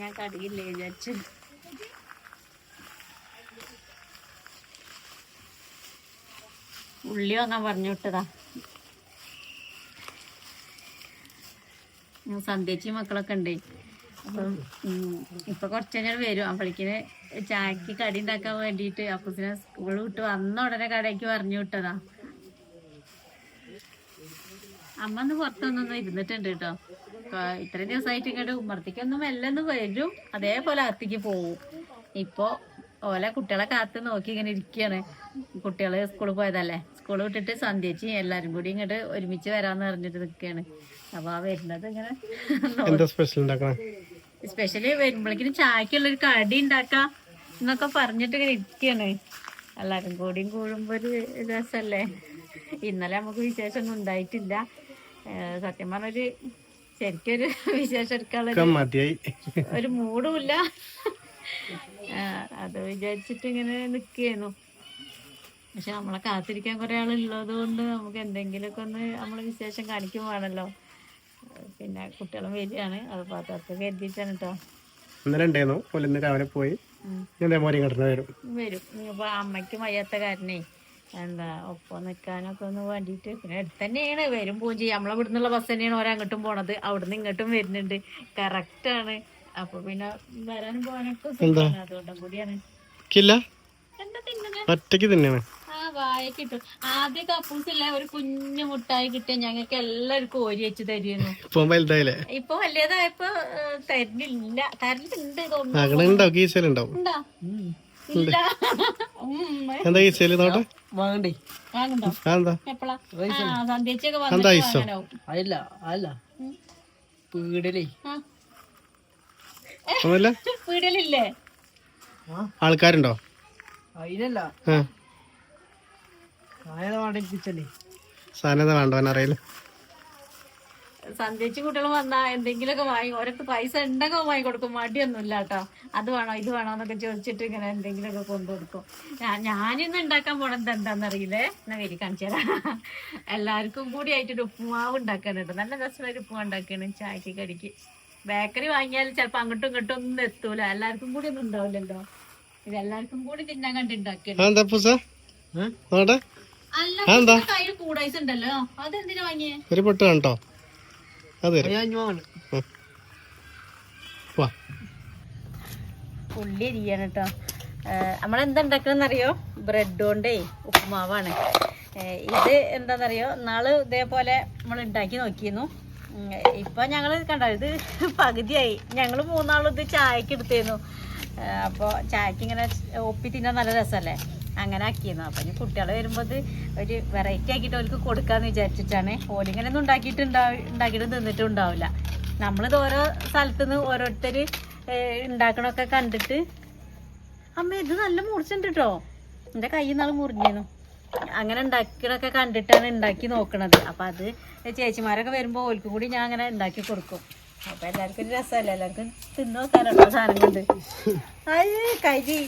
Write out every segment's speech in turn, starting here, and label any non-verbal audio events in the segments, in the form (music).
ഞാൻ കടിയില്ലേ വിചാരിച്ചു. ഉള്ളി വാങ്ങാൻ പറഞ്ഞു വിട്ടതാ. ഞാൻ സന്ധ്യച്ചി മക്കളൊക്കെ ഉണ്ട്. അപ്പം ഇപ്പൊ കുറച്ച് കഴിഞ്ഞാൽ വരും. അപ്പോഴേക്കിന് ചായക്ക് കടി ഉണ്ടാക്കാൻ വേണ്ടിയിട്ട് അപ്പൂസിനെ സ്കൂൾ വിട്ട് വന്ന ഉടനെ കടയ്ക്ക് പറഞ്ഞു വിട്ടതാ. അമ്മ ഒന്ന് പുറത്തൊന്നും ഇരുന്നിട്ടുണ്ട് കേട്ടോ. ഇത്രയും ദിവസമായിട്ട് ഇങ്ങോട്ട് ഉമ്മർത്തിക്കൊന്നും എല്ലാം ഒന്ന് വരും. അതേപോലെ അകത്തേക്ക് പോവും. ഇപ്പൊ ഓലെ കുട്ടികളെ കാത്ത് നോക്കി ഇങ്ങനെ ഇരിക്കുകയാണ് കുട്ടികൾ സ്കൂളിൽ പോയതല്ലേ? സ്കൂൾ വിട്ടിട്ട് സന്ധ്യച്ച് എല്ലാരും കൂടി ഇങ്ങോട്ട് ഒരുമിച്ച് വരാന്ന് പറഞ്ഞിട്ട് നിൽക്കുകയാണ് അപ്പൊ ആ വരുന്നത് ഇങ്ങനെ സ്പെഷ്യലി വരുമ്പോഴേക്കും ചായക്കുള്ള ഒരു കടി ഉണ്ടാക്കാം എന്നൊക്കെ പറഞ്ഞിട്ട് ഇങ്ങനെ ഇരിക്കുകയാണ് എല്ലാരും കൂടിയും കൂടുമ്പോ ഒരു രസല്ലേ? ഇന്നലെ നമുക്ക് വിശേഷം ഒന്നും ഉണ്ടായിട്ടില്ല സത്യം പറഞ്ഞൊരു ശരിക്കൊരു (laughs) വിശേഷം എടുക്കാനുള്ള മതിയായി. ഒരു മൂടുമില്ല അത് വിചാരിച്ചിട്ട് ഇങ്ങനെ നിൽക്കുകയായിരുന്നു പക്ഷെ നമ്മളെ കാത്തിരിക്കാൻ കുറെ ആളുള്ളത് കൊണ്ട് നമുക്ക് എന്തെങ്കിലുമൊക്കെ ഒന്ന് നമ്മൾ വിശേഷം കാണിക്കും വേണമല്ലോ പിന്നെ കുട്ടികളും വരികയാണ്. അത് അതൊക്കെ കരുതിയിട്ടാണ് കേട്ടോ ഇന്നലെ ഉണ്ടായിരുന്നു. പോലെ ഇന്ന് രാവിലെ പോയി. ഞാൻ മോരി ഇങ്ങോട്ട് വരും. വരും. ഇപ്പൊ അമ്മയ്ക്ക് വയ്യാത്ത കാരണേ. എന്താ ഒപ്പം നിൽക്കാനൊക്കെ ഒന്ന് വേണ്ടിയിട്ട് പിന്നെ അടുത്ത് തന്നെയാണ് വരും പോവും ചെയ്യും. നമ്മളെ ഇവിടുന്നുള്ള ബസ് തന്നെയാണ് ഓരോ അങ്ങോട്ടും പോണത്. അവിടുന്ന് ഇങ്ങോട്ടും വരുന്നുണ്ട്. കറക്റ്റ് ആണ്. അപ്പൊ പിന്നെ വരാനും പോകാനൊക്കെ സുഖമാണ്. അതുകൊണ്ടും കൂടിയാണ്. ഒറ്റയ്ക്ക് തന്നെയാണ് ആ വായക്ക് കിട്ടും ആദ്യം കപ്പൂസില്ല ഒരു കുഞ്ഞു മുട്ടായി കിട്ടിയ ഞങ്ങൾക്ക് എല്ലാവർക്കും ഓരി വെച്ച് തരുന്നു ഇപ്പം വലുതായില്ലേ? ഇപ്പൊ വലിയതായപ്പോ തരുന്നില്ല തരുന്നുണ്ട് തോന്നുന്നു. എന്താ കീസയിൽ നോട്ടെ? വാങ്ങണ്ടേ? എന്താ ഐസോ? വാങ്ങാനാവും. അല്ല അല്ല. പീടലേ. ഒന്നുമില്ല? ആൾക്കാരുണ്ടോ? അതിനല്ല ആ. ആയത് വാടകപ്പിച്ചല്ലേ സാധനം എന്താ വേണ്ടവൻ അറിയില്ല സന്ധ്യച്ച് കുട്ടികൾ വന്നാ എന്തെങ്കിലുമൊക്കെ വാങ്ങി ഓരൊക്കെ പൈസ ഉണ്ടെങ്കിൽ വാങ്ങി കൊടുക്കും. മടിയൊന്നും ഇല്ല കേട്ടോ അത് വേണോ ഇത് വേണോ എന്നൊക്കെ ചോദിച്ചിട്ട് ഇങ്ങനെ എന്തെങ്കിലുമൊക്കെ കൊണ്ടുകൊടുക്കും ഞാനിന്ന് ഉണ്ടാക്കാൻ പോണത് എന്താണെന്നറിയില്ലേ എന്നാ വരി കാണിച്ചു തരാം. എല്ലാവർക്കും കൂടി ആയിട്ടൊരു ഉപ്പുമാവ് ഉണ്ടാക്കാനുണ്ട് നല്ല രസമായിട്ട് ഉപ്പുമാവ് ഉണ്ടാക്കണം. ചായക്ക് കടിക്ക്. ബേക്കറി വാങ്ങിയാൽ ചിലപ്പോൾ അങ്ങോട്ടും ഇങ്ങോട്ടും ഒന്നും എത്തൂല. എല്ലാവർക്കും കൂടി ഒന്നും ഉണ്ടാവില്ലല്ലോ. ഇത് എല്ലാവർക്കും കൂടി തിന്നാൻ നോട്ടെ അല്ല? കയ്യിൽ കൂടായിസ് ഉണ്ടല്ലോ. അതെന്തിനാ വാങ്ങിയേ? ഒരു പൊട്ട് കണ്ടോ അത്. ഉള്ളി അരിയാണ് കേട്ടോ നമ്മളെന്താ ഉണ്ടാക്കണമെന്നറിയോ ബ്രെഡ് കൊണ്ടേ ഉപ്പുമാവാണ്. ഇത് എന്താണെന്നറിയോ നാൾ ഇതേപോലെ നമ്മൾ ഉണ്ടാക്കി നോക്കിയിരുന്നു ഇപ്പൊ ഞങ്ങൾ കണ്ടോ ഇത് പകുതിയായി. ഞങ്ങൾ മൂന്നാളും ഇത് ചായക്ക് എടുത്തിരുന്നു അപ്പോൾ ചായക്ക് ഇങ്ങനെ ഒപ്പി തിന്നാൻ നല്ല രസമല്ലേ അങ്ങനെ ആക്കിയിരുന്നു. അപ്പം ഇനി കുട്ടികൾ വരുമ്പോൾ ഒരു വെറൈറ്റി ആക്കിയിട്ട് അവർക്ക് കൊടുക്കാന്ന് വിചാരിച്ചിട്ടാണ്. ഓലിങ്ങനെ ഒന്നും ഉണ്ടാക്കിയിട്ടുണ്ടാവും ഉണ്ടാക്കിയിട്ട് തിന്നിട്ടും ഉണ്ടാവില്ല. നമ്മളിത് ഓരോ സ്ഥലത്തുനിന്ന് ഓരോരുത്തർ ഉണ്ടാക്കണൊക്കെ കണ്ടിട്ട് അമ്മ ഇത് നല്ല മുറിച്ചിട്ടുണ്ട് കേട്ടോ എന്റെ കൈ നിന്നാൾ മുറിഞ്ഞിരുന്നു. അങ്ങനെ ഉണ്ടാക്കണൊക്കെ കണ്ടിട്ടാണ് ഉണ്ടാക്കി നോക്കണത്. അപ്പം അത് ചേച്ചിമാരൊക്കെ വരുമ്പോൾ ഓൽക്കും കൂടി ഞാൻ അങ്ങനെ ഉണ്ടാക്കി കൊടുക്കും. അപ്പം എല്ലാവർക്കും ഒരു രസമല്ലേ? എല്ലാവർക്കും തിന്നു നോക്കാനുള്ള സാധനം കൊണ്ട് അയ്യേ കരി.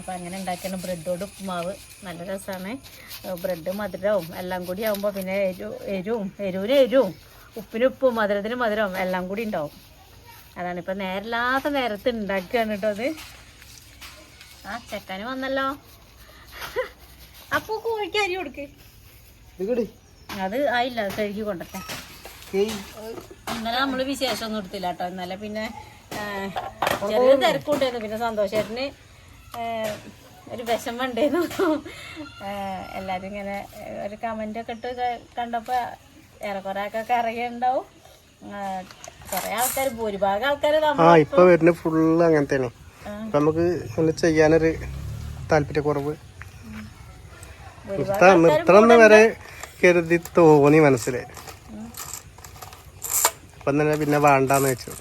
അപ്പം അങ്ങനെ ഉണ്ടാക്കിയാണ് ബ്രെഡോട് ഉപ്പുമാവ്. നല്ല രസമാണ് ബ്രെഡ് മധുരവും എല്ലാം കൂടി ആകുമ്പോൾ പിന്നെ എരു എരിവും എരിവിന് എരിവും ഉപ്പിന് ഉപ്പും മധുരത്തിന് മധുരവും എല്ലാം കൂടി ഉണ്ടാവും. അതാണ് ഇപ്പം നേരല്ലാത്ത നേരത്ത് ഉണ്ടാക്കുകയാണ് കേട്ടോ അത്. ആ ചെക്കന് വന്നല്ലോ. (laughs) അപ്പൊ കോഴിക്ക് അരി കൊടുക്ക്. അത് ആയില്ല കഴുകി കൊണ്ടത്തെ. ഇന്നലെ നമ്മൾ വിശേഷം ഒന്നും എടുത്തില്ല കേട്ടോ ഇന്നലെ പിന്നെ ചെറിയ തിരക്കുണ്ടായിരുന്നു. പിന്നെ സന്തോഷേട്ടന് ഒരു വിഷമം ഉണ്ടായിരുന്നു എല്ലാവരും ഇങ്ങനെ ഒരു കമന്റ് ഒക്കെ ഇട്ട് കണ്ടപ്പോൾ കണ്ടപ്പോ ഏറെക്കുറെ ഒക്കെ അറിയുണ്ടാവും കുറെ ആൾക്കാർ ഭൂരിഭാഗം ആൾക്കാർ ആ ഇപ്പൊ വരുന്ന ഫുള്ള് അങ്ങനത്തെയാണ്. ഇപ്പൊ നമുക്ക് ഒന്ന് ചെയ്യാനൊരു താല്പര്യക്കുറവ്. നിർത്തണം എന്ന് വരെ കരുതി തോന്നി മനസ്സിൽ. അപ്പൊ തന്നെ പിന്നെ വേണ്ടാന്ന് വെച്ചു.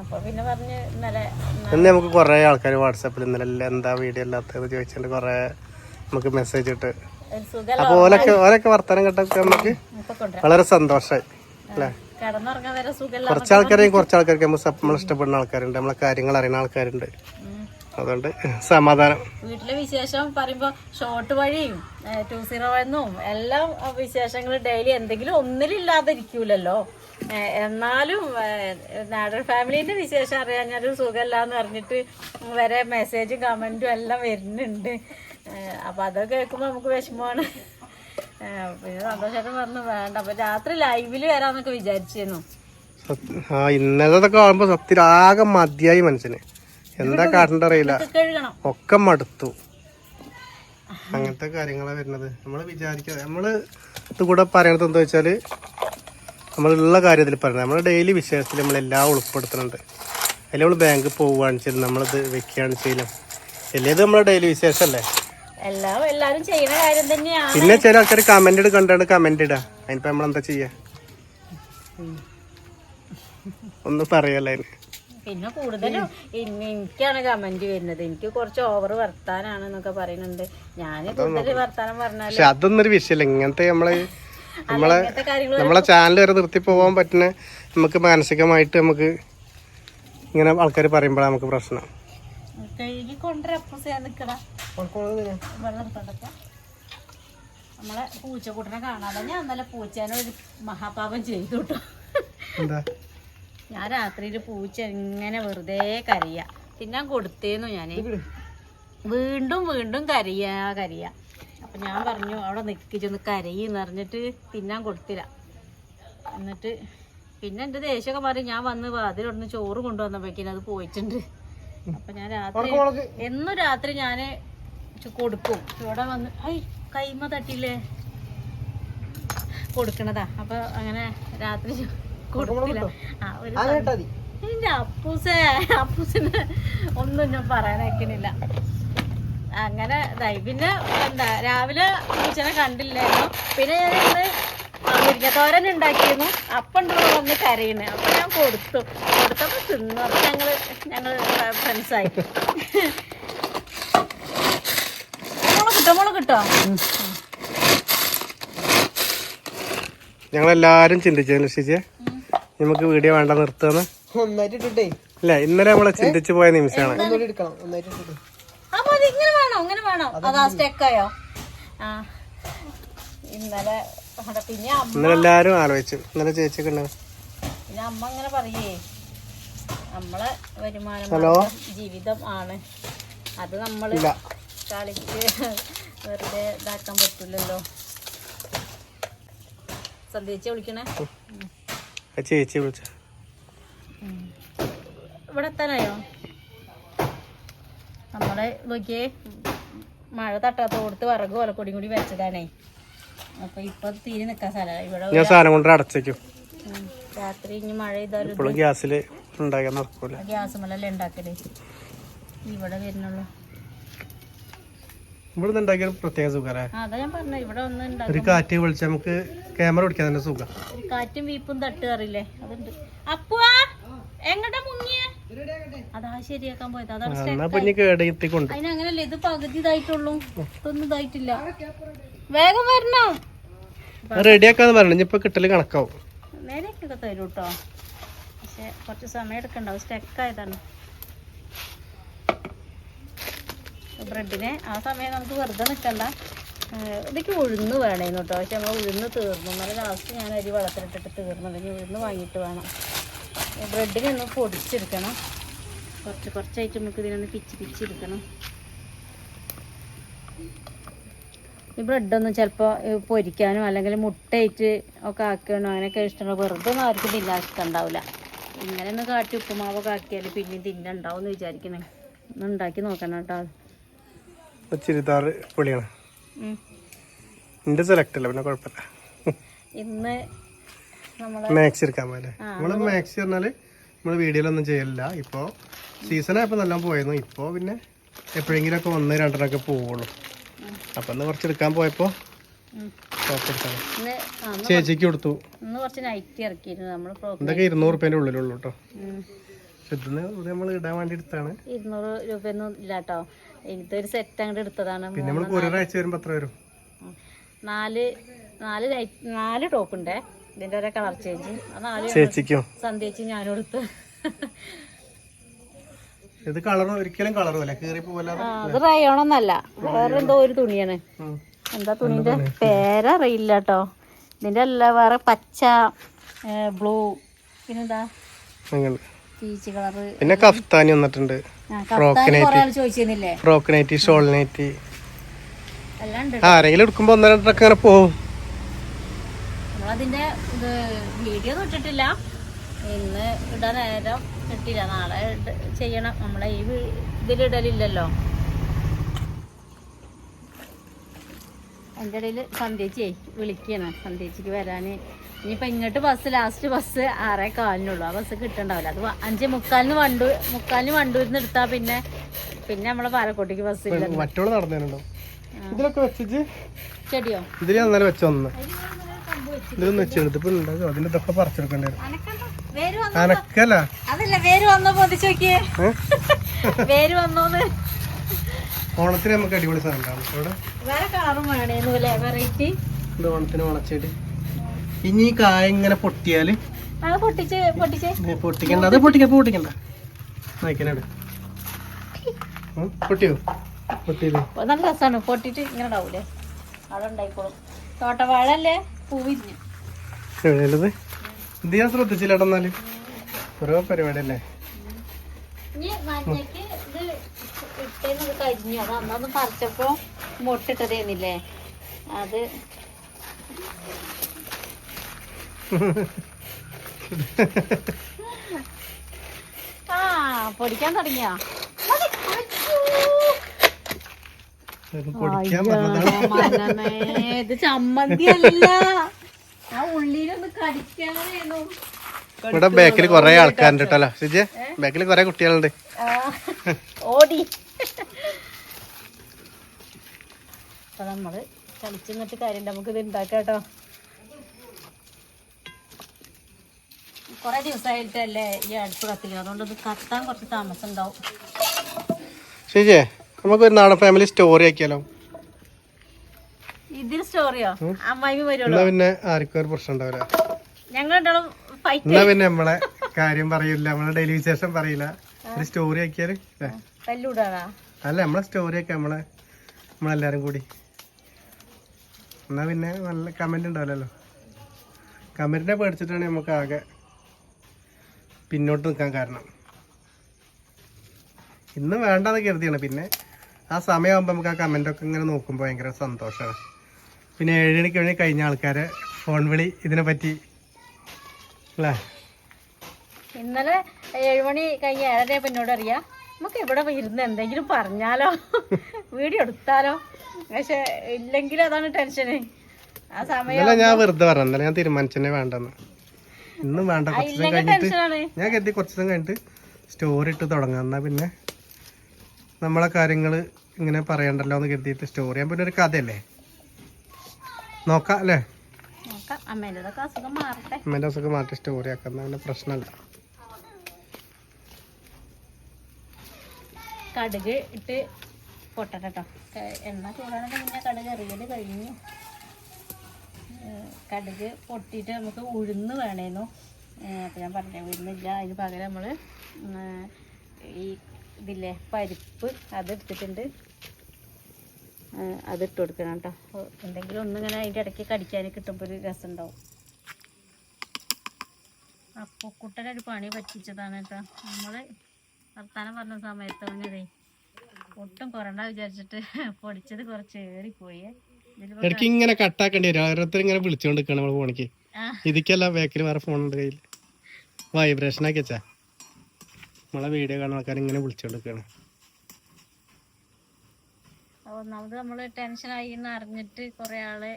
അപ്പൊ പിന്നെ പറഞ്ഞ് ഇന്നലെ ഇന്ന് നമുക്ക് കുറേ ആൾക്കാർ വാട്സാപ്പിൽ ഇന്നലെ എന്താ വീഡിയോ ഇല്ലാത്തത് ചോദിച്ചിട്ട് കുറേ നമുക്ക് മെസ്സേജ് ഇട്ട്. അപ്പൊ ഓലൊക്കെ ഓലൊക്കെ വർത്തമാനം കേട്ടൊക്കെ നമുക്ക് വളരെ സന്തോഷമായി അല്ലേ? കുറച്ചാൾക്കാരെയും കുറച്ച് ആൾക്കാരെയും കുറച്ച് ആൾക്കാർക്ക് നമ്മൾ നമ്മൾ ഇഷ്ടപ്പെടുന്ന ആൾക്കാരുണ്ട് നമ്മളെ കാര്യങ്ങൾ അറിയുന്ന ആൾക്കാരുണ്ട്. അതുകൊണ്ട് സമാധാനം. വീട്ടിലെ വിശേഷം പറയുമ്പോ ഷോർട്ട് വഴിയും ടു സീറോ എന്നും എല്ലാം വിശേഷങ്ങൾ ഡെയിലി എന്തെങ്കിലും ഒന്നിലില്ലാതിരിക്കൂലല്ലോ. എന്നാലും നാടൻ ഫാമിലീന്റെ വിശേഷം അറിയാഞ്ഞൊരു സുഖമില്ലാന്ന് പറഞ്ഞിട്ട് വരെ മെസ്സേജും കമന്റും എല്ലാം വരുന്നുണ്ട്. അപ്പൊ അതൊക്കെ കേൾക്കുമ്പോ നമുക്ക് വിഷമമാണ്. പിന്നെ സന്തോഷമായിട്ട് പറഞ്ഞു വേണ്ട. അപ്പൊ രാത്രി ലൈവിൽ വരാന്നൊക്കെ വിചാരിച്ചിരുന്നു ആ കാണുമ്പോ സത്യം ആകെ മതിയായി മനുഷ്യന്. എന്താ കാട്ടണ്ട അറിയില്ല. ഒക്കെ മടുത്തു. അങ്ങനത്തെ കാര്യങ്ങളാണ് വരുന്നത്. നമ്മൾ വിചാരിക്കാതെ നമ്മൾ ഇത് കൂടെ പറയണത് എന്താ വെച്ചാൽ നമ്മളുള്ള കാര്യത്തിൽ പറയുന്നത് നമ്മൾ ഡെയിലി വിശ്വാസത്തിൽ നമ്മൾ എല്ലാം ഉൾപ്പെടുത്തുന്നുണ്ട്. അതിൽ നമ്മൾ ബാങ്ക് പോവുകയാണ് വെച്ചാൽ നമ്മളിത് വെക്കുകയാണ് ചെയ്യലും എല്ലാം നമ്മളെ ഡെയിലി വിശേഷമല്ലേ പിന്നെ ചില ആൾക്കാർ കമന്റ് ഇട് കണ്ടാണ് കമന്റ് ഇടാ അതിനിപ്പോ നമ്മളെന്താ ചെയ്യാ? ഒന്നും പറയല്ല പിന്നെ കൂടുതലും ഇന്ന് എനിക്കാണ് കമന്റ് വരുന്നത്. എനിക്ക് കുറച്ച് ഓവർ വർത്താനാണ് എന്നൊക്കെ പറയുന്നുണ്ട്. ഞാൻ കൂടുതൽ വർത്താനം പറഞ്ഞാൽ പക്ഷെ അതൊന്നും ഒരു വിഷയമല്ല ഇങ്ങനത്തെ നമ്മൾ നമ്മളെ കാര്യങ്ങൾ നമ്മളെ ചാനൽ വരെ നിർത്തി പോകാൻ പറ്റുന്ന നമുക്ക് മാനസികമായിട്ട് നമുക്ക് ഇങ്ങനെ ആൾക്കാർ പറയുമ്പോഴാണ് നമുക്ക് പ്രശ്നം. കഴുകി കൊണ്ടുവരപ്പൂസ നിക്കട. വെള്ളം എടുത്തോണ്ടൊക്കെ. നമ്മളെ പൂച്ചക്കൂട്ടനെ കാണാതെ ഞാൻ നല്ല പൂച്ചേനെ ഒരു മഹാപാപം ചെയ്തു കേട്ടോ. എന്താ? ഞാൻ രാത്രിയിൽ പൂച്ച ഇങ്ങനെ വെറുതെ കരയ. തിന്നാൻ കൊടുത്തേന്നു ഞാൻ വീണ്ടും വീണ്ടും കരിയ കരിയ. അപ്പൊ ഞാൻ പറഞ്ഞു അവിടെ നിൽക്കിച്ചൊന്ന് കരയെന്ന് പറഞ്ഞിട്ട് തിന്നാൻ കൊടുത്തില്ല. എന്നിട്ട് പിന്നെ എന്റെ ദേഷ്യമൊക്കെ പറയും ഞാൻ വന്ന് വാതിലൊന്ന് ചോറ് കൊണ്ടുവന്നപ്പോഴേക്കും അത് പോയിട്ടുണ്ട്. അപ്പൊ ഞാൻ രാത്രി എന്നും രാത്രി ഞാൻ കൊടുക്കും. ഇവിടെ വന്ന് ഐ കൈമ തട്ടില്ലേ? കൊടുക്കണതാ. അപ്പൊ അങ്ങനെ രാത്രി കൊടുത്തില്ല ആ ഒരു എന്റെ അപ്പൂസേ അപ്പൂസിന് ഒന്നും ഞാൻ പറയാനയക്കണില്ല അങ്ങനെ ഇതായി. പിന്നെ എന്താ രാവിലെ പൂച്ചനെ കണ്ടില്ലായിരുന്നു. പിന്നെ ഞാൻ മുരിങ്ങത്തോരൻ ഉണ്ടാക്കിയിരുന്നു. അപ്പം ഉണ്ടോ വന്ന് കരയുന്നത് അപ്പൊ ഞാൻ കൊടുത്തു. കൊടുത്തപ്പോ തിന്നു. അപ്പൊ ഞങ്ങൾ ഞങ്ങൾ ഫ്രണ്ട്സായി മോളെ കിട്ടോ? മോളെ കിട്ടോ? ഞങ്ങളെല്ലാരും ചിന്തിച്ചു നമുക്ക് വീഡിയോ വേണ്ട നിർത്തുന്നു. അല്ല ഇന്നലെ നമ്മളെ ചിന്തിച്ചു പോയ നിമിഷമാണ്. ഇന്നലെ എല്ലാരും ആലോചിച്ചു. ഇന്നലെ ചേച്ചിയൊക്കെ ഉണ്ട്? അമ്മ ഇങ്ങനെ പറയേ നമ്മളെ വരുമാനം? ജീവിതം ആണ്. അത് നമ്മൾ ഇല്ല. കളിച്ച് വെറുതെ ഇതാക്കാൻ പറ്റില്ലല്ലോ സന്ധ്യച്ച വിളിക്കണേ? ആ ചേച്ചി വിളിച്ച. ഇവിടെ എത്താനായോ? നമ്മളെ നോക്കിയേ മഴ തട്ടാത്ത കൊടുത്ത് വിറക് ഓലക്കൊടിയും കൂടി വെച്ചതാണേ. അപ്പൊ ഇപ്പൊ തീരെ നിക്കാൻ സ്ഥലം ഇവിടെ ഞാൻ സാധനം കൊണ്ട് അടച്ചേക്കും. രാത്രി ഇനി മഴ ചെയ്താലും ഗ്യാസിൽ ഉണ്ടാക്കാൻ നടക്കൂല. ഗ്യാസ് മലല്ലേ ഉണ്ടാക്കൽ? ഇവിടെ വരുന്നുള്ളൂ. ഇവിടെ ഉണ്ടാക്കിയ പ്രത്യേക സുഖല്ലേ? ഒരു കാറ്റ് വിളിച്ച നമുക്ക് ക്യാമറ പിടിക്കാൻ തന്നെ സുഖം. കാറ്റും വീപ്പും തട്ട് അറിയില്ലേ അതുണ്ട്. അപ്പുവാ എങ്ങട്ടാ മുങ്ങിയ? അതാ ശരിയാക്കാൻ പോയത്. അതാണ് അതിനങ്ങനല്ലേ ഇത് പകുതി ഇതായിട്ടുള്ളൂ. ഇതൊന്നും ഇതായിട്ടില്ല. വേഗം വരണോ? റെഡിയാക്കാന്ന് പറഞ്ഞു ഇനിയിപ്പോ കിട്ടൽ കണക്കാവും. നേരെയൊക്കെ തരൂട്ടോ പക്ഷെ കുറച്ച് സമയം എടുക്കണ്ടാവും സ്റ്റെക്കായതാണ് ബ്രെഡിനെ. ആ സമയം നമുക്ക് വെറുതെ നിൽക്കണ്ട ഇതിക്ക് ഉഴുന്ന് വേണേന്ന് കേട്ടോ പക്ഷെ നമ്മൾ ഉഴുന്ന് തീർന്നു. എന്നാലും ലാസ്റ്റ് ഞാൻ അരി വെള്ളത്തിലിട്ടിട്ട് തീർന്നു. അല്ലെങ്കിൽ ഉഴുന്ന് വാങ്ങിയിട്ട് വേണം. ബ്രെഡിനെ ഒന്ന് പൊടിച്ചെടുക്കണം. കുറച്ച് കുറച്ചായിട്ട് നമുക്ക് ഇതിനൊന്ന് പിച്ച് പിച്ചെടുക്കണം ഈ ബ്രെഡൊന്നും ചിലപ്പോൾ പൊരിക്കാനോ അല്ലെങ്കിൽ മുട്ടയിട്ട് ഒക്കെ ആക്കണോ? അങ്ങനെയൊക്കെ ഇഷ്ടമുള്ള വെറുതെ ഒന്നും ആർക്കും തിന്നാൻ ഇഷ്ടം ഉണ്ടാവില്ല ഇങ്ങനെ ഒന്ന് കാട്ടി ഉപ്പുമാവൊക്കെ ആക്കിയാൽ പിന്നെയും തിന്നുണ്ടാവും എന്ന് വിചാരിക്കണേ ഒന്ന് ഉണ്ടാക്കി നോക്കണം കേട്ടോ ചിരിതാറ് പൊളിയാണ്. എന്റെ സെലക്ട് അല്ല? പിന്നെ കുഴപ്പമില്ല. ഇന്ന് മാക്സി എടുക്കാൻ പോലെ നമ്മൾ മാക്സി പറഞ്ഞാൽ നമ്മൾ വീഡിയോയിലൊന്നും ചെയ്യലില്ല. ഇപ്പോ സീസൺ ആയപ്പോ നല്ല പോയിരുന്നു. ഇപ്പോ പിന്നെ എപ്പോഴെങ്കിലും ഒക്കെ ഒന്ന് രണ്ടെണ്ണൊക്കെ പോവുള്ളൂ. അപ്പൊ ഒന്ന് കുറച്ച് എടുക്കാൻ പോയപ്പോ ചേച്ചിക്ക് കൊടുത്തു. ഇതൊക്കെ ഇരുന്നൂറ് റുപ്യന്റെ ഉള്ളിലുള്ളൂ കേട്ടോ ഇതിന് നമ്മൾ ഇടാൻ വേണ്ടി എടുത്താണ്. ഇരുന്നൂറ് രൂപയൊന്നും ഇല്ല കേട്ടോ ഇതൊരു സെറ്റ് അങ്ങോട്ട് എടുത്തതാണ് പിന്നെ നമ്മൾ ഒരാഴ്ച വരുമ്പോ എത്ര വരും? നാല് നാല് നാല് ടോപ്പ് ഉണ്ടേ. ഇതിന്റെ ഒരേ കളർ ചേഞ്ച് നാല് ചേച്ചിക്കോ? സന്ധ്യച്ച് ഞാനും എടുത്ത്. ഇത് കളർ ഒരിക്കലും കളറും അല്ല. കീറി പോലാതെ ആ, അത് റയോണൊന്നല്ല വേറെ എന്തോ ഒരു തുണിയാണ്. എന്താ തുണിന്റെ പേരറിയില്ല കേട്ടോ ഇതിന്റെ അല്ല വേറെ പച്ച ബ്ലൂ പിന്നെന്താ? പീച്ച് കളറ് പിന്നെ കഫ്താനി വന്നിട്ടുണ്ട്. ഫ്രോക്ക് നൈറ്റി ഷോൾ നൈറ്റി ആരെങ്കിലും എടുക്കുമ്പോ ഒന്നര ട്രക്ക് അങ്ങനെ പോവും. വീഡിയോ ഇട്ടിട്ടില്ല ഇന്ന് ഇടാൻ നേരം കിട്ടില്ല നാളെ ചെയ്യണം. നമ്മളെ ഈ ഇതിലിടലില്ലല്ലോ. എന്റെ ഇടയിൽ സന്ധ്യച്ചേ വിളിക്കണം. സന്ധ്യേച്ചിക്ക് വരാൻ ഇനിയിപ്പോൾ ഇങ്ങോട്ട് ബസ് ലാസ്റ്റ് ബസ് ആറേ കാലിനുള്ളൂ. ആ ബസ് കിട്ടണ്ടാവില്ല. അത് അഞ്ച് മുക്കാലിന് വണ്ടു മുക്കാലിന് വണ്ടൂരിൽ നിന്ന് എടുത്താൽ പിന്നെ പിന്നെ നമ്മളെ പാലക്കോട്ടേക്ക് ബസ് ഇല്ല മറ്റുള്ള നടന്നിട്ടുണ്ടോ ഇതിലൊക്കെ വെച്ചിട്ട്? ചെടിയോ? ഇതിൽ അന്നേരം വെച്ചൊന്ന് വെച്ചെടുത്ത് ഇപ്പൊ ഉണ്ടാകും അതിന്റെ ഇതൊക്കെ പറിച്ചെടുക്കണ്ടായിരുന്നു അനക്കല്ല. അതല്ല വേര് വന്നോ പൊതിച്ച് നോക്കിയേ ഏ? (laughs) വേര് വന്നോന്ന്. ഓണത്തിന് നമുക്ക് അടിപൊളി സാധനം ഉണ്ടാവും. ഇവിടെ വേറെ കളറും വേണേന്നു അല്ലേ? വെറൈറ്റി ഇത് ഓണത്തിന് ഓണച്ചെടി ഇനി ഈ കായ ഇങ്ങനെ പൊട്ടിയാൽ? അത് പൊട്ടിച്ച് പൊട്ടിച്ച്. ഏ, പൊട്ടിക്കണ്ട. അത് പൊട്ടിക്കണ്ട. നയിക്കണേ പൊട്ടിയോ? പൊട്ടിയില്ലേ? നല്ല രസമാണ് പൊട്ടിട്ട് ഇങ്ങനെ ഉണ്ടാവൂലേ? അവിടെ ഉണ്ടായിക്കോളും. തോട്ടവാഴ അല്ലേ പൂവിരിഞ്ഞു ഇത് ഞാൻ ശ്രദ്ധിച്ചില്ല എന്നാൽ ഓരോ പരിപാടി അല്ലേ ഇനി മഞ്ഞക്ക് ഇത് ഇട്ടേന്ന് കഴിഞ്ഞു അത് അന്നൊന്ന് പറിച്ചപ്പോ മുട്ടിട്ടതേന്നില്ലേ അത് ആ പൊടിക്കാൻ തുടങ്ങിയോ? ഇത് ചമ്മന്തി അല്ല ആ ഉള്ളിലൊന്ന് കടിക്കാനായിരുന്നു ഇവിടെ ബാക്കിൽ കൊറേ ആൾക്കാരുണ്ട് കേട്ടോ സിജെ ബാക്കിൽ കൊറേ കുട്ടികളുണ്ട്. ആ, ഓടി. അപ്പൊ നമ്മൾ കളിച്ചിട്ട് കാര്യം നമുക്ക് ഇത് ഉണ്ടാക്കാം കേട്ടോ കുറേ ദിവസമായിട്ടല്ലേ ഈ അടുപ്പ് കത്തിക്കണം. അതുകൊണ്ട് ഇത് കത്താൻ കുറച്ച് താമസം ഉണ്ടാവും ശരിയേ നമുക്ക് ഒരു നാടൻ ഫാമിലി സ്റ്റോറി ആക്കിയാലോ ഇതിൽ സ്റ്റോറിയോ അമ്മായി വരുള്ളൂ പിന്നെ ആർക്കും ഒരു പ്രശ്നം ഉണ്ടാവില്ല. ഞങ്ങൾ എന്നാ പിന്നെ നമ്മളെ കാര്യം പറയില്ല നമ്മളെ ഡെയിലി വിശേഷം പറയില്ല ഒരു സ്റ്റോറി ആക്കിയാൽ അല്ല നമ്മളെ സ്റ്റോറി ആക്കാം. നമ്മളെ നമ്മളെല്ലാരും കൂടി. എന്നാ പിന്നെ നല്ല കമന്റ് ഉണ്ടാവില്ലല്ലോ. കമന്റിനെ പേടിച്ചിട്ടാണ് നമുക്ക് ആകെ പിന്നോട്ട് നിൽക്കാൻ കാരണം. ഇന്ന് വേണ്ടെന്ന് കരുതിയാണ്. പിന്നെ ആ സമയമാകുമ്പോൾ നമുക്ക് ആ കമന്റൊക്കെ ഇങ്ങനെ നോക്കുമ്പോൾ ഭയങ്കര സന്തോഷമാണ് പിന്നെ ഏഴ് മണിക്ക് വേണ്ടി കഴിഞ്ഞ ആൾക്കാരെ ഫോൺ വിളി ഇതിനെ പറ്റി അല്ലേ? ഇന്നലെ ഏഴുമണി കഴിഞ്ഞ ഏഴര പിന്നോട് അറിയാം. നമുക്ക് എവിടെ ഇരുന്ന് എന്തെങ്കിലും പറഞ്ഞാലോ? വീഡിയോ എടുത്താലോ? പക്ഷെ ഇല്ലെങ്കിൽ അതാണ് ടെൻഷന് ആ സമയം ഞാൻ വെറുതെ പറഞ്ഞു ഞാൻ തീരുമാനിച്ചെന്നെ വേണ്ടെന്ന്. ഇന്നും വേണ്ട. കുറച്ച് കഴിഞ്ഞിട്ട് ഞാൻ കരുതി കുറച്ച് ദിവസം കഴിഞ്ഞിട്ട് സ്റ്റോറി ഇട്ട് തുടങ്ങാം. എന്നാ പിന്നെ നമ്മളെ കാര്യങ്ങൾ ഇങ്ങനെ പറയണ്ടല്ലോ എന്ന് കരുതിയിട്ട് സ്റ്റോറി ഞാൻ പിന്നെ ഒരു കഥയല്ലേ? നോക്കാം അല്ലേ? അമ്മേന്റെതൊക്കെ അസുഖം മാറട്ടെ. സ്റ്റോറി ആക്കാം. പ്രശ്നമല്ല കടുക് ഇട്ട് പൊട്ടട്ടെ കേട്ടോ എണ്ണ ചൂടാണെങ്കിൽ പിന്നെ കടുക് എറിയൽ കഴിഞ്ഞു. കടുക് പൊട്ടിയിട്ട് നമുക്ക് ഉഴുന്ന് വേണേന്നു. അപ്പം ഞാൻ പറഞ്ഞേ ഉഴുന്നില്ല. അതിന് പകരം നമ്മൾ ഈ ഇതില്ലേ പരിപ്പ് അതെടുത്തിട്ടുണ്ട് അതിട്ട് കൊടുക്കണം കേട്ടോ എന്തെങ്കിലും ഒന്നിങ്ങനെ അതിന്റെ ഇടയ്ക്ക് കടിക്കാൻ കിട്ടുമ്പോൾ ഒരു രസം ഉണ്ടാവും അപ്പോൾ കുട്ടനൊരു പണി പറ്റിച്ചതാണ് കേട്ടോ നമ്മൾ വർത്താനം പറഞ്ഞ സമയത്ത് അവനതേ ഒട്ടും കുറണ്ട വിചാരിച്ചിട്ട് പൊടിച്ചത് കുറച്ച് ഏറിപ്പോയി. ഇടയ്ക്ക് ഇങ്ങനെ കട്ടാക്കേണ്ടി വരും. ഓരോരുത്തർ ഇങ്ങനെ വിളിച്ചുകൊണ്ട് നിൽക്കണം ഫോണിക്ക്. ഇതിക്കല്ല ബാക്കിൽ വേറെ ഫോണുണ്ട് കയ്യിൽ വൈബ്രേഷൻ ആക്കി വെച്ചാ. നമ്മളെ വീഡിയോ കാണുന്ന ആൾക്കാർ ഇങ്ങനെ അപ്പോൾ ഒന്നാമത് നമ്മൾ ടെൻഷനായി എന്ന് അറിഞ്ഞിട്ട് കുറേ ആളെ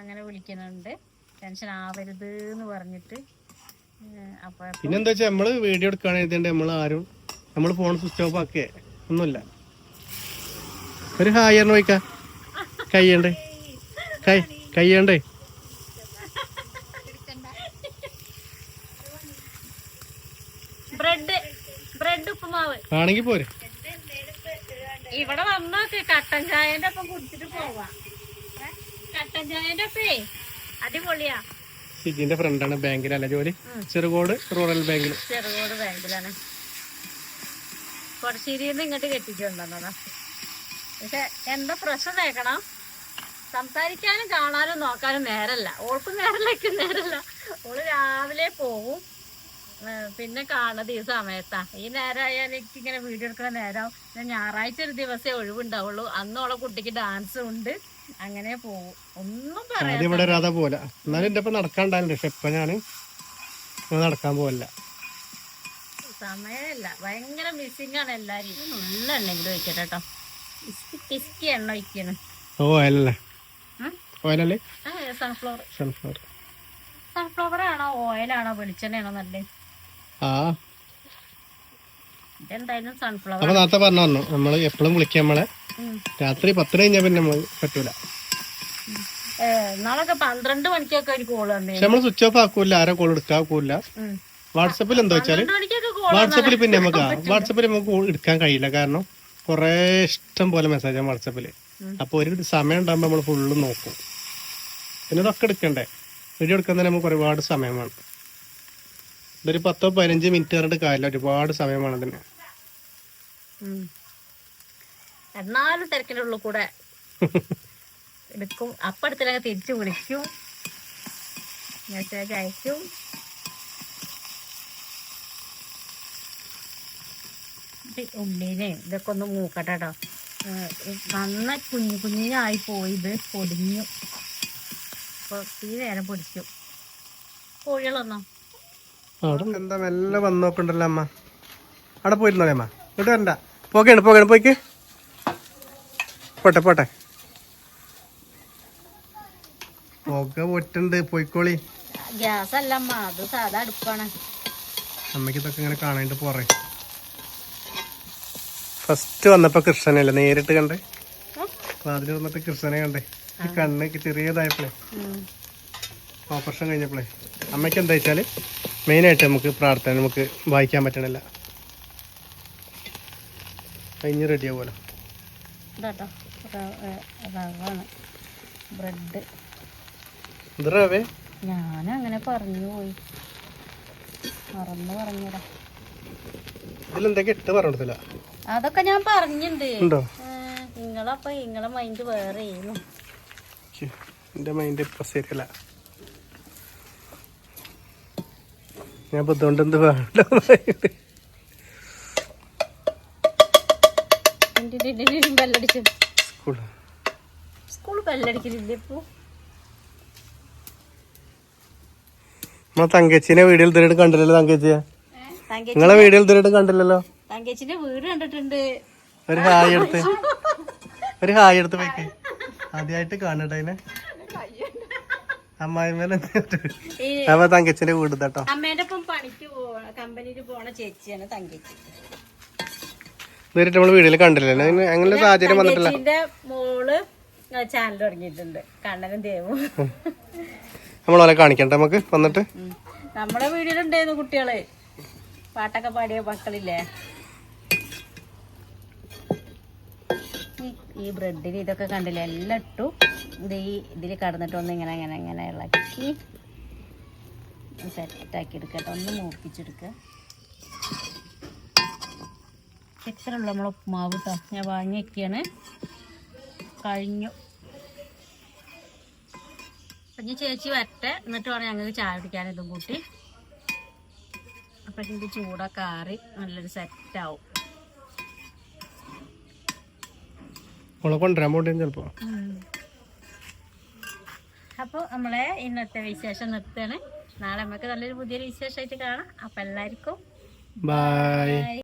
അങ്ങനെ വിളിക്കുന്നുണ്ട്. ടെൻഷൻ ആവരുത് എന്ന് പറഞ്ഞിട്ട്. അപ്പോൾ പിന്നെ എന്താ വെച്ചാൽ നമ്മൾ വീഡിയോ എടുക്കാൻ എഴുതിയുണ്ട് നമ്മൾ ആരും നമ്മൾ ഫോൺ സ്വിച്ച് ഓഫ് ആക്കേ ഒന്നുമില്ല. ഒരു ഹായ് പറഞ്ഞു വയ്ക്ക കയ്യണ്ടേ കൈ കയ്യണ്ടേ ആണെങ്കിൽ പോരെ. ഇവിടെ വന്നോക്ക് കട്ടൻ ചായന്റെ ഒപ്പം കുടിച്ചിട്ട് പോവാ. കട്ടൻ ചായന്റെ ഒപ്പേ. അടിപൊളിയാ. സിജിന്റെ ഫ്രണ്ടാണ് ബാങ്കിലല്ല ജോലി? ചെറുകോട് റൂറൽ ബാങ്കിൽ ചെറുകോട് ബാങ്കിലാണ്. കൊടശ്ശേരിയിൽ നിന്ന് ഇങ്ങോട്ട് കെട്ടിക്കൊണ്ടുവന്നതാ. പക്ഷെ എന്താ പ്രശ്നം തേക്കണം സംസാരിക്കാനും കാണാനും നോക്കാനും നേരല്ല. ഓൾക്കും നേരല്ല നേരല്ല. ഓൾ രാവിലെ പോവും. പിന്നെ കാണുന്നത് ഈ സമയത്താ. ഈ നേരമായാൽ എനിക്ക് ഇങ്ങനെ വീഡിയോ എടുക്കുന്ന നേരം ഞാൻ ഞായറാഴ്ച ഒരു ദിവസമേ ഒഴിവുണ്ടാവുള്ളൂ. അന്ന് ഓളെ കുട്ടിക്ക് ഡാൻസ് ഉണ്ട്. അങ്ങനെ പോവും. ഒന്നും പറയാം ഇവിടെ രാധ പോലെ എന്നാലും എന്റെ ഇപ്പം നടക്കാണ്ടായിരുന്നു പക്ഷെ ഇപ്പൊ നടക്കാൻ പോകല്ല സമയമില്ല. ഭയങ്കര മിസ്സിംഗ് ആണ് എല്ലാരും. ഉള്ള എണ്ണെങ്കിലും ഒഴിക്കട്ടെ കേട്ടോ. പിസ്കി പിസ്കി എണ്ണ ഒഴിക്കണം. ഓയിലല്ലേ സൺഫ്ലവർ സൺഫ്ലവർ സൺഫ്ലവർ ആണോ ഓയിലാണോ വെളിച്ചെണ്ണയാണോ ആ. ഇതെന്തായാലും സൺഫ്ലവർ അപ്പൊ നേരത്തെ പറഞ്ഞു പറഞ്ഞു നമ്മൾ എപ്പോഴും വിളിക്കാം നമ്മളെ. രാത്രി പത്ത് കഴിഞ്ഞാൽ പിന്നെ നമ്മൾ പറ്റൂല. നാളൊക്കെ പന്ത്രണ്ട് മണിക്കൊക്കെ ഒരു കോൾ വന്നേ. നമ്മൾ സ്വിച്ച് ഓഫ് ആക്കൂല ആരെ കോൾ എടുക്കാക്കൂല വാട്സപ്പിൽ എന്താ വെച്ചാൽ വാട്സപ്പിൽ പിന്നെ നമുക്ക് വാട്സപ്പിൽ നമുക്ക് എടുക്കാൻ കഴിയില്ല. കാരണം കുറെ ഇഷ്ടം പോലെ മെസ്സേജ് മെസ്സേജാണ് വാട്സപ്പിൽ അപ്പോൾ ഒരു സമയം ഉണ്ടാകുമ്പോൾ നമ്മൾ ഫുള്ള് നോക്കും. പിന്നെ ഇതൊക്കെ എടുക്കണ്ടേ? വീഡിയോ എടുക്കാൻ തന്നെ നമുക്ക് ഒരുപാട് സമയം വേണം. ഇതൊരു പത്തോ പതിനഞ്ച് മിനിറ്റ് പറഞ്ഞിട്ട് കാര്യമില്ല. ഒരുപാട് സമയമാണ് ഉം. എന്നാലും തിരക്കിന്റെ ഉള്ളിൽ കൂടെ എടുക്കും. അപ്പടുത്തിലൊക്കെ തിരിച്ചു വിളിക്കും. മെസ്സേജ് അയക്കും. ഉള്ളിനെ ഇതൊക്കെ ഒന്ന് മൂക്കട്ടെ കേട്ടോ നന്ന കുഞ്ഞു കുഞ്ഞിനായി പോയി ഇത് പൊടിഞ്ഞു. അപ്പൊ തീ നേരം പൊടിക്കും കോഴികളൊന്നോ? എന്താ മെല്ലെ വന്ന് നോക്കണ്ടല്ലോ അമ്മ. അവിടെ പോയിരുന്നോളെ അമ്മ. ഇങ്ങോട്ട് വരണ്ട. പോയിക്ക്. പോട്ടെ പോട്ടെ. പുക പൊട്ടുണ്ട്. പോയിക്കോളി. ഗ്യാസ് അല്ല അമ്മ. അത് സാധാ അടുപ്പാണ്. അമ്മയ്ക്ക് ഇതൊക്കെ ഇങ്ങനെ കാണാണ്ട് പോറേ ഫസ്റ്റ് വന്നപ്പോ കൃഷ്ണനല്ലേ നേരിട്ട് കണ്ടേ? അതിൽ വന്നിട്ട് കൃഷ്ണനെ കണ്ടേ. ഈ കണ്ണ് ചെറിയതായപ്പോഴേ. ഓപ്പറേഷൻ കഴിഞ്ഞപ്പോഴേ അമ്മയ്ക്ക് എന്താ വെച്ചാൽ മെയിനായിട്ട് നമുക്ക് പ്രാർത്ഥന നമുക്ക് വായിക്കാൻ പറ്റണില്ല. കഴിഞ്ഞ് റെഡി ആവുമല്ലോ. ബ്രെഡ്. ഇത് റവേ? ഞാൻ അങ്ങനെ പറഞ്ഞു പോയി. മറന്നു പറഞ്ഞതാ. ഇതിലെന്തൊക്കെ ഇട്ട് പറഞ്ഞിട്ടില്ല അതൊക്കെ ഞാൻ പറഞ്ഞിട്ടുണ്ട് ഉണ്ടോ? നിങ്ങളപ്പോ നിങ്ങളെ മൈൻഡ് വേറെ എന്റെ മൈൻഡ് ഇപ്പൊ ശരിയല്ല. ഞാൻ എന്ത് വേണ്ട ബെല്ലടിച്ചു. സ്കൂൾ ബെല്ലടിക്കലില്ലേ ഇപ്പൊ? നമ്മളെ തങ്കച്ചിനെ വീഡിയോയിൽ തിരിയിട്ട് കണ്ടില്ലല്ലോ തങ്കച്ചിയെ തങ്കേച്ചി നിങ്ങളെ വീഡിയോയിൽ തിരിയിട്ട് കണ്ടില്ലല്ലോ? തങ്കേച്ചിന്റെ വീട് കണ്ടിട്ടുണ്ട്. ഒരു ഹായ് എടുത്ത്. ഒരു ഹായ് എടുത്ത് പോയിക്കേ. ആദ്യമായിട്ട് കാണട്ടെ അതിനെ. അമ്മായിമേലെ അപ്പൊ തങ്കച്ചിന്റെ വീട് കേട്ടോ അമ്മേന്റെ ഒപ്പം പണിക്ക് പോണ കമ്പനിയിൽ പോണ ചേച്ചിയാണ് തങ്കച്ചി. ഇതുവരെ നമ്മൾ വീഡിയോയിൽ കണ്ടില്ല അങ്ങനെ സാഹചര്യം വന്നിട്ടില്ല. മോൾ ചാനൽ തുടങ്ങിയിട്ടുണ്ട്. കണ്ണനും ദേവും. നമ്മളെ കാണിക്കണ്ട നമുക്ക്? വന്നിട്ട്? നമ്മളെ നമ്മുടെ വീട്ടിലുണ്ടായിരുന്നു കുട്ടികൾ. പാട്ടൊക്കെ പാടിയ മക്കളില്ലേ? ഈ- ബ്രെഡിൽ ഇതൊക്കെ കണ്ടില്ലേ? എല്ലാം ഇട്ടു. ഇത് ഈ ഇതിൽ കടന്നിട്ട് ഒന്ന് ഇങ്ങനെ ഇങ്ങനെ ഇങ്ങനെ ഇളക്കി. സെറ്റാക്കി എടുക്കട്ടെ ഒന്ന് മൂപ്പിച്ചെടുക്കുക ഇത്രയുള്ള നമ്മളെ ഉപ്പുമാവ് കേട്ടോ ഞാൻ വാങ്ങി വെക്കുകയാണ് കഴിഞ്ഞു. അപ്പം ചേച്ചി വരട്ടെ. എന്നിട്ട് വേണം ഞങ്ങൾക്ക് ചായ കുടിക്കാൻ ഇതും കൂട്ടി. അപ്പം ഇതിന്റെ ചൂടൊക്കെ ആറി നല്ലൊരു സെറ്റാവും നമ്മളെ കൊണ്ടുവരാൻ പോണ്ടി ചിലപ്പോ. അപ്പോൾ നമ്മളെ ഇന്നത്തെ വിശേഷം നിർത്തുകയാണ്. നാളെ നമുക്ക് നല്ലൊരു പുതിയൊരു വിശേഷമായിട്ട് കാണാം. അപ്പം എല്ലാവർക്കും ബൈ